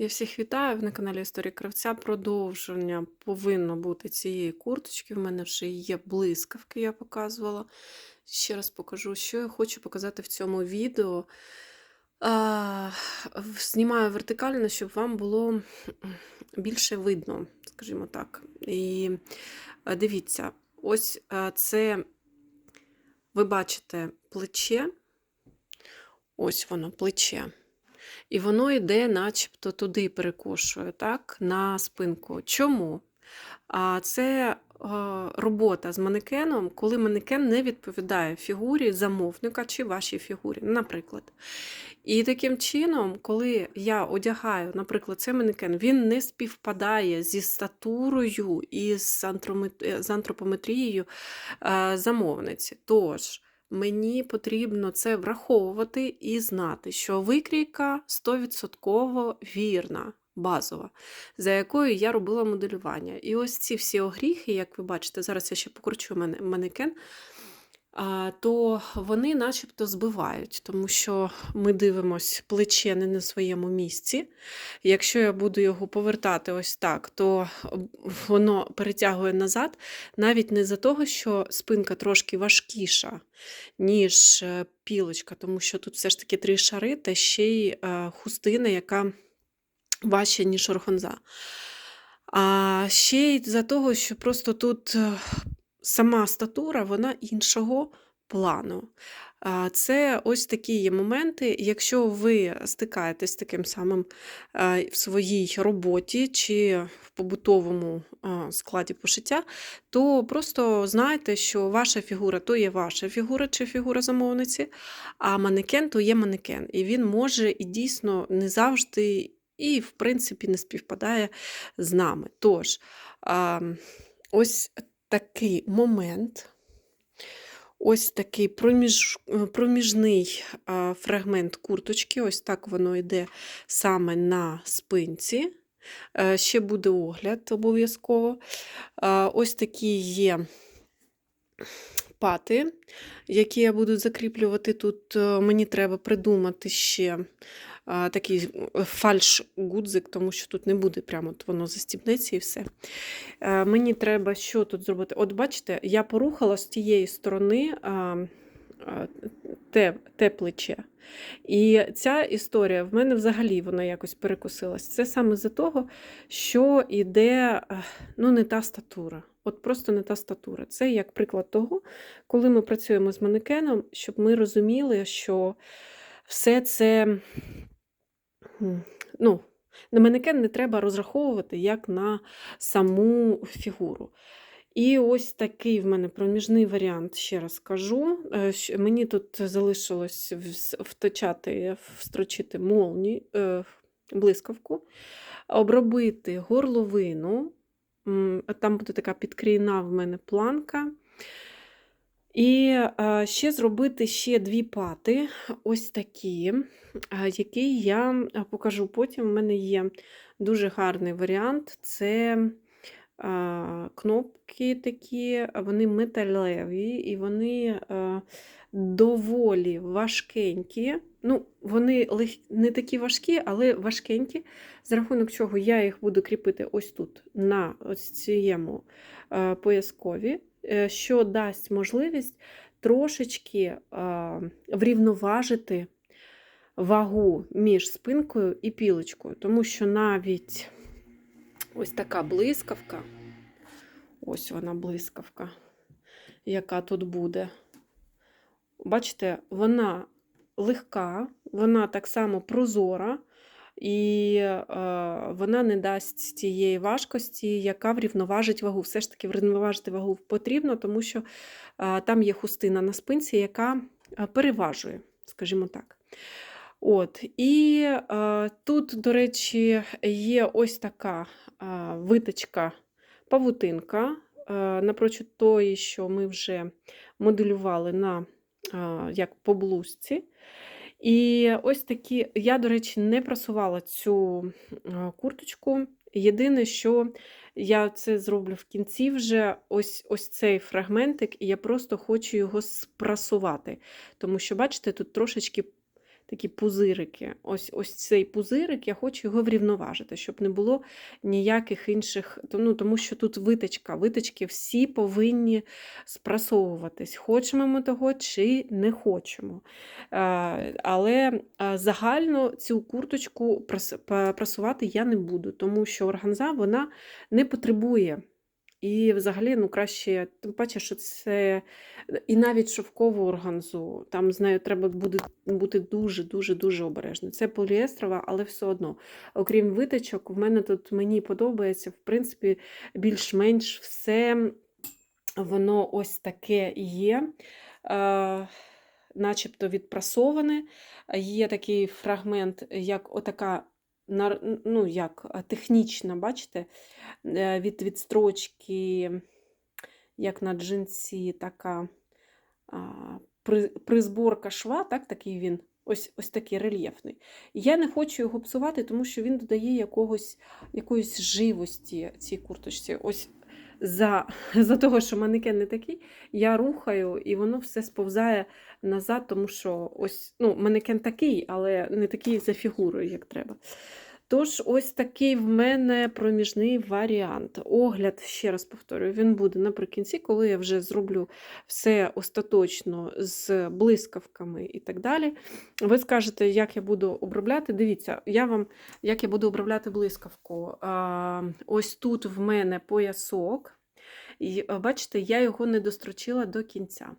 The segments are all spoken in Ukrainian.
Я всіх вітаю ви на каналі Історії Кравця. Продовження повинно бути цієї курточки. В мене вже є блискавки, я показувала. Ще раз покажу, що я хочу показати в цьому відео. Знімаю вертикально, щоб вам було більше видно, скажімо так. І дивіться, ось це ви бачите плече. Ось воно плече. І воно йде, начебто, туди перекошує, так, на спинку. Чому? А це е, робота з манекеном, коли манекен не відповідає фігурі замовника чи вашій фігурі, наприклад. І таким чином, коли я одягаю, наприклад, цей манекен, він не співпадає зі статурою і з антропометрією е, замовниці. Тож, Мені потрібно це враховувати і знати, що викрійка 100% вірна, базова, за якою я робила моделювання. І ось ці всі огріхи, як ви бачите, зараз я ще покручу мане- манекен, то вони начебто збивають, тому що ми дивимось плече не на своєму місці. Якщо я буду його повертати ось так, то воно перетягує назад, навіть не за того, що спинка трошки важкіша, ніж е, пілочка, тому що тут все ж таки три шари та ще й е, хустина, яка важча, ніж орхонза. А ще й за того, що просто тут е, сама статура, вона іншого плану. Це ось такі є моменти. Якщо ви стикаєтесь з таким самим в своїй роботі чи в побутовому складі пошиття, то просто знайте, що ваша фігура то є ваша фігура чи фігура замовниці, а манекен то є манекен. І він може і дійсно не завжди, і, в принципі, не співпадає з нами. Тож, ось такий момент. Ось такий проміж, проміжний фрагмент курточки. Ось так воно йде саме на спинці. Е, Ще буде огляд обов'язково. Ось такі є пати, які я буду закріплювати тут. е, Мені треба придумати ще такий фальш-гудзик, тому що тут не буде прямо от воно застібнеться і все. Е, Мені треба що тут зробити? От бачите, я порухала з тієї сторони те, те плече. І ця історія в мене взагалі вона якось перекусилась. Це саме за того, що йде е, ну, не та статура. От просто не та статура. Це як приклад того, коли ми працюємо з манекеном, щоб ми розуміли, що все це. Ну, на манекен не треба розраховувати як на саму фігуру. І ось такий в мене проміжний варіант, ще раз кажу. Е, Мені тут залишилось вточати, встрочити молні, е, блискавку, обробити горловину. Там буде така підкраїна в мене планка. І е, ще зробити ще дві пати, ось такі, які я е, покажу потім. У мене є дуже гарний варіант. Це кнопки такі, вони металеві і вони е, доволі важкенькі. Ну, вони не такі важкі, але важкенькі, за рахунок чого я їх буду кріпити ось тут, на ось цьому пояскові, що дасть можливість трошечки е, врівноважити вагу між спинкою і пілочкою, тому що навіть ось така блискавка, ось вона блискавка, яка тут буде. Бачите, вона легка, вона так само прозора, і е, вона не дасть тієї важкості, яка врівноважить вагу. Все ж таки, врівноважити вагу потрібно, тому що е, там є хустина на спинці, яка е, переважує, скажімо так. От, І е, тут, до речі, є ось така е, виточка павутинка, е, напрочуд тої, що ми вже моделювали на а, як по блузці. І ось такі, я, до речі, не просувала цю курточку. Єдине, що я це зроблю в кінці вже ось, ось цей фрагментик, і я просто хочу його спрасувати. Тому що, бачите, тут трошечки такі пузирики. Ось ось цей пузирик, я хочу його врівноважити, щоб не було ніяких інших. Ну, тому що тут виточка. Виточки всі повинні спрасовуватись. Хочемо ми того чи не хочемо. Е, Але е, загально цю курточку прасувати я не буду, тому що органза вона не потребує. І взагалі, ну краще, тим паче, що це і навіть шовкову органзу, там з нею треба буде бути дуже-дуже дуже обережним. Це поліестрова, але все одно. Окрім виточок, в мене тут мені подобається, в принципі, більш-менш все воно ось таке є. Е, начебто відпрасоване. Є такий фрагмент, як отака ну, як технічна, бачите, е, від, від строчки, як на джинсі, така призборка шва, так, такий він. Ось, ось такий рельєфний. Я не хочу його псувати, тому що він додає якогось, якоїсь живості цій курточці. Ось за, за того, що манекен не такий, я рухаю, і воно все сповзає назад, тому що ось ну, манекен такий, але не такий за фігурою, як треба. Тож, ось такий в мене проміжний варіант. Огляд, ще раз повторюю, він буде наприкінці, коли я вже зроблю все остаточно з блискавками і так далі. Ви скажете, як я буду обробляти. Дивіться, я вам, як я буду обробляти блискавку. Ось тут в мене поясок. І бачите, я його не дострочила до кінця.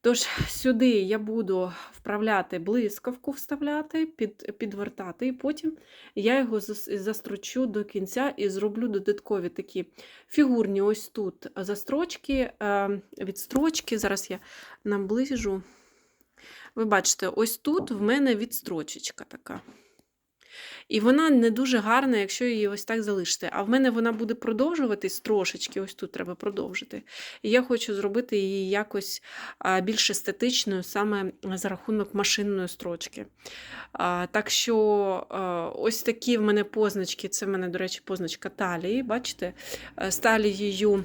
Тож сюди я буду вправляти блискавку, вставляти, під, підвертати, і потім я його застрочу до кінця і зроблю додаткові такі фігурні ось тут застрочки, е, відстрочки. Зараз я наближу. Ви бачите, ось тут в мене відстрочечка така. І вона не дуже гарна, якщо її ось так залишити. А в мене вона буде продовжуватись трошечки, ось тут треба продовжити. І я хочу зробити її якось більш естетичною саме за рахунок машинної строчки. Так що ось такі в мене позначки, це в мене, до речі, позначка талії. Бачите, Е, з талією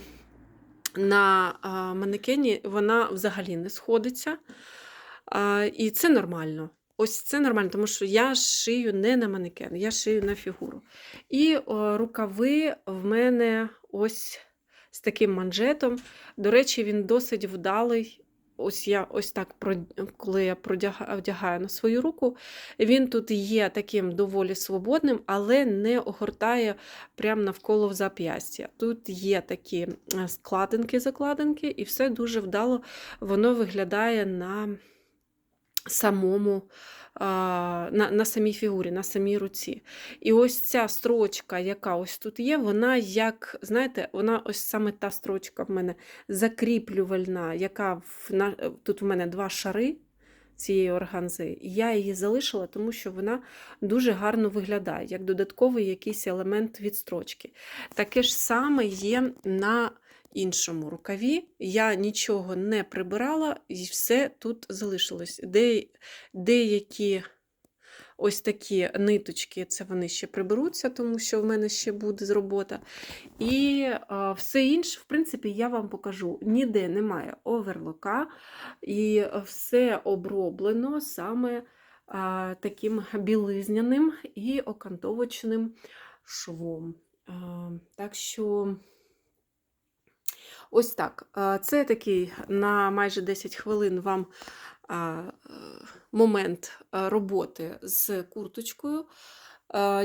на манекені вона взагалі не сходиться. І це нормально. Ось це нормально, тому що я шию не на манекен, я шию на фігуру. І о, рукави в мене ось з таким манжетом. До речі, він досить вдалий. Ось я ось так, коли я вдягаю на свою руку, він тут є таким доволі свободним, але не огортає прямо навколо зап'ястя. Тут є такі е, складинки-закладинки, і все дуже вдало воно виглядає на самому, на, на самій фігурі, на самій руці. І ось ця строчка, яка ось тут є, вона як, знаєте, вона ось саме та строчка в мене закріплювальна, яка в, на, тут в мене два шари цієї органзи. Я її залишила, тому що вона дуже гарно виглядає, як додатковий якийсь елемент від строчки. Таке ж саме є на іншому рукаві. Я нічого не прибирала, і все тут залишилось. Де, деякі ось такі ниточки, це вони ще приберуться, тому що в мене ще буде робота. І а, все інше, в принципі, я вам покажу. Ніде немає оверлока, і все оброблено саме таким білизняним і окантовочним швом. Так що. Ось так. Це такий на майже 10 хвилин вам момент роботи з курточкою.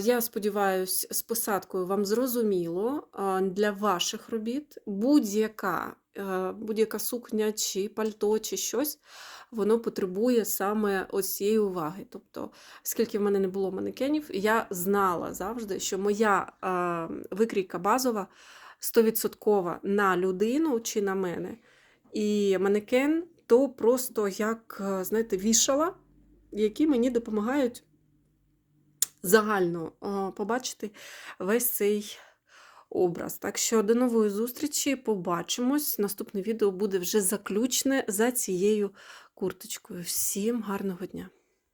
Я сподіваюся, з посадкою вам зрозуміло для ваших робіт будь-яка будь-яка сукня чи пальто, чи щось, воно потребує саме ось цієї уваги. Тобто, скільки в мене не було манекенів, я знала завжди, що моя викрійка базова 100% на людину чи на мене. І манекен то просто як, е, знаєте, вішала, які мені допомагають загально побачити весь цей образ. Так що до нової зустрічі, побачимось. Наступне відео буде вже заключне за цією курточкою. Всім гарного дня!